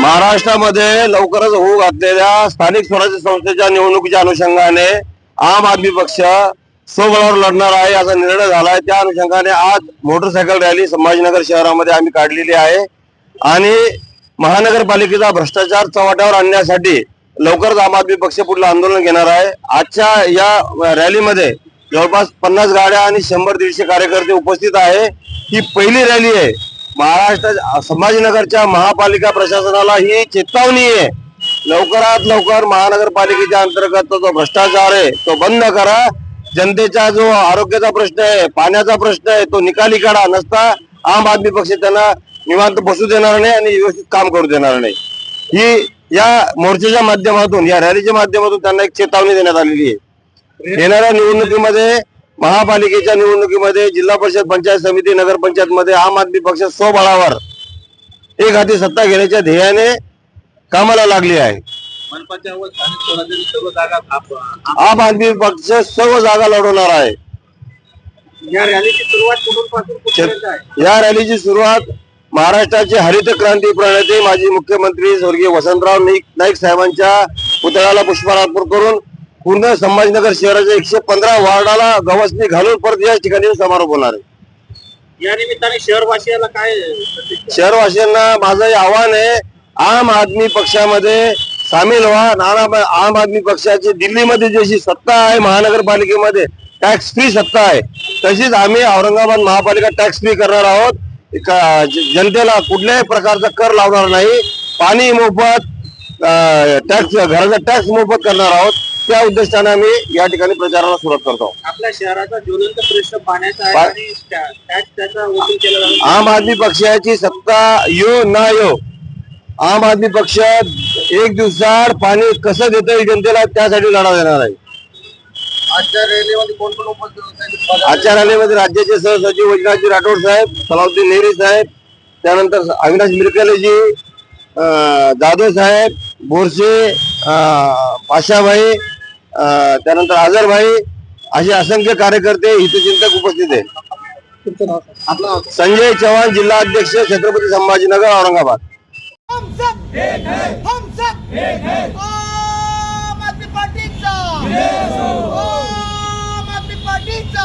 महाराष्ट्रामध्ये लवकरच होऊ घातलेल्या स्थानिक स्वराज्य संस्थेच्या निवडणुकीच्या अनुषंगाने आम आदमी पक्ष स्वबळावर लढणार आहे असा निर्णय झालाय. त्या अनुषंगाने आज मोटरसायकल रॅली संभाजीनगर शहरामध्ये आम्ही काढलेली आहे. आणि महानगरपालिकेचा भ्रष्टाचार चव्हाट्यावर आणण्यासाठी लवकरच आम आदमी पक्ष पुढलं आंदोलन घेणार आहे. आजच्या या रॅलीमध्ये जवळपास पन्नास गाड्या आणि शंभर दीडशे कार्यकर्ते उपस्थित आहे. ही पहिली रॅली आहे. महाराष्ट्र संभाजीनगरच्या महापालिका प्रशासनाला ही चेतावणी आहे. लवकरात लवकर महानगरपालिकेच्या अंतर्गत जो भ्रष्टाचार आहे तो बंद करा. जनतेचा जो आरोग्याचा प्रश्न आहे पाण्याचा प्रश्न आहे तो निकाली काढा. नसता आम आदमी पक्ष त्यांना निवांत बसू देणार नाही आणि व्यवस्थित काम करू देणार नाही. ही या मोर्चाच्या माध्यमातून या रॅलीच्या माध्यमातून त्यांना एक चेतावणी देण्यात आलेली आहे. येणाऱ्या निवडणुकीमध्ये महापालिकेच्या निवडणुकीमध्ये जिल्हा परिषद पंचायत समिती नगरपंचायत मध्ये आम आदमी पक्ष स्वबळावर एक हाती सत्ता घेण्याच्या ध्येयाने कामाला लागली आहे. आम आदमी पक्ष सर्व जागा लढवणार आहे. या रॅलीची सुरुवात या रॅलीची सुरुवात महाराष्ट्राचे हरित क्रांती प्रणेते माजी मुख्यमंत्री स्वर्गीय वसंतराव नाईक नाईक साहेबांच्या पुतळ्याला पुष्पहार अर्पण करून पूर्ण संभाजीनगर शहराच्या एकशे पंधरा वार्डाला गवसणी घालून परत या ठिकाणी समारोप होणार आहे. या निमित्ताने शहरवासियाला काय शहरवासियांना माझं हे आव्हान आहे आम आदमी पक्षामध्ये सामील व्हा नाना आम आदमी पक्षाची दिल्लीमध्ये जशी सत्ता आहे महानगरपालिकेमध्ये टॅक्स फ्री सत्ता आहे तशीच आम्ही औरंगाबाद महापालिका टॅक्स फ्री करणार आहोत. जनतेला कुठल्याही प्रकारचा कर लावणार नाही. पाणी मोफत टॅक्स घराचा टॅक्स मोफत करणार आहोत. त्या उद्देशाने आम्ही या ठिकाणी प्रचाराला सुरुवात करतो. आपल्या शहराचा ज्वलंत प्रश्न पाण्याचा आहे पा- आणि टॅक्स त्याचा वसूल केला जातो आम आदमी पक्षाची सत्ता यो ना यो आम आदमी पक्ष एक दिवसाआड पाणी कसं देतं येईल जनतेला त्यासाठी लढा देणार आहे. आजच्या रॅलीमध्ये कोण कोण उपस्थित होते? आजच्या रॅलीमध्ये राज्याचे सहसचिव वैजनाथजी राठोड साहेब सलाउद्दीन नेहरी साहेब त्यानंतर अविनाश मिरकलेजी अं, जाधव साहेब बोरसे अं, पाशाभाई अं, त्यानंतर आझरभाई असे असंख्य कार्यकर्ते हितचिंतक उपस्थित आहेत. संजय चव्हाण जिल्हा अध्यक्ष छत्रपती संभाजीनगर औरंगाबाद. पार्टीचा.